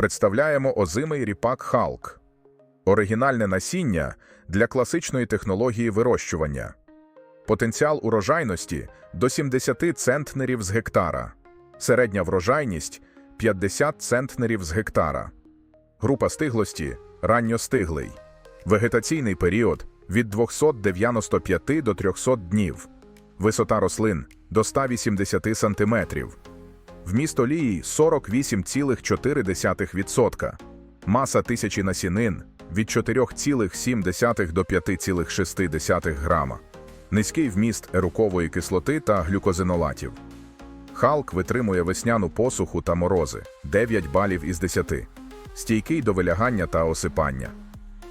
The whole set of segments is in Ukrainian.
Представляємо озимий ріпак Халк. Оригінальне насіння для класичної технології вирощування. Потенціал урожайності до 70 центнерів з гектара. Середня врожайність 50 центнерів з гектара. Група стиглості ранньостиглий. Вегетаційний період від 295 до 300 днів. Висота рослин до 180 см. Вміст олії 48,4%. Маса тисячі насінин від 4,7 до 5,6 грама. Низький вміст ерукової кислоти та глюкозинолатів. Халк витримує весняну посуху та морози 9 балів із 10. Стійкий до вилягання та осипання.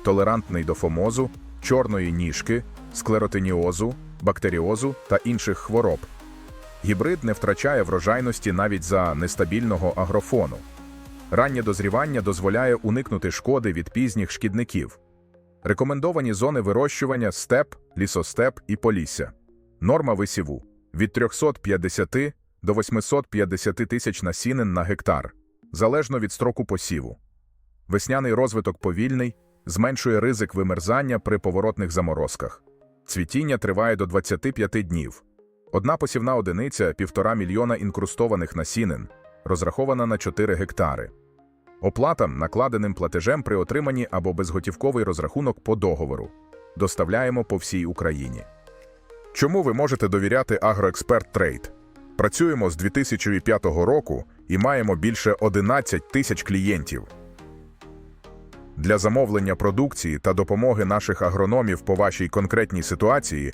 Толерантний до фомозу, чорної ніжки, склеротиніозу, бактеріозу та інших хвороб. Гібрид не втрачає врожайності навіть за нестабільного агрофону. Раннє дозрівання дозволяє уникнути шкоди від пізніх шкідників. Рекомендовані зони вирощування степ, лісостеп і полісся. Норма висіву від 350 до 850 тисяч насінин на гектар, залежно від строку посіву. Весняний розвиток повільний, зменшує ризик вимерзання при поворотних заморозках. Цвітіння триває до 25 днів. Одна посівна одиниця – 1,5 мільйона інкрустованих насінин, розрахована на 4 гектари. Оплата накладеним платежем при отриманні або безготівковий розрахунок по договору. Доставляємо по всій Україні. Чому ви можете довіряти Агроексперт Трейд? Працюємо з 2005 року і маємо більше 11 тисяч клієнтів. Для замовлення продукції та допомоги наших агрономів по вашій конкретній ситуації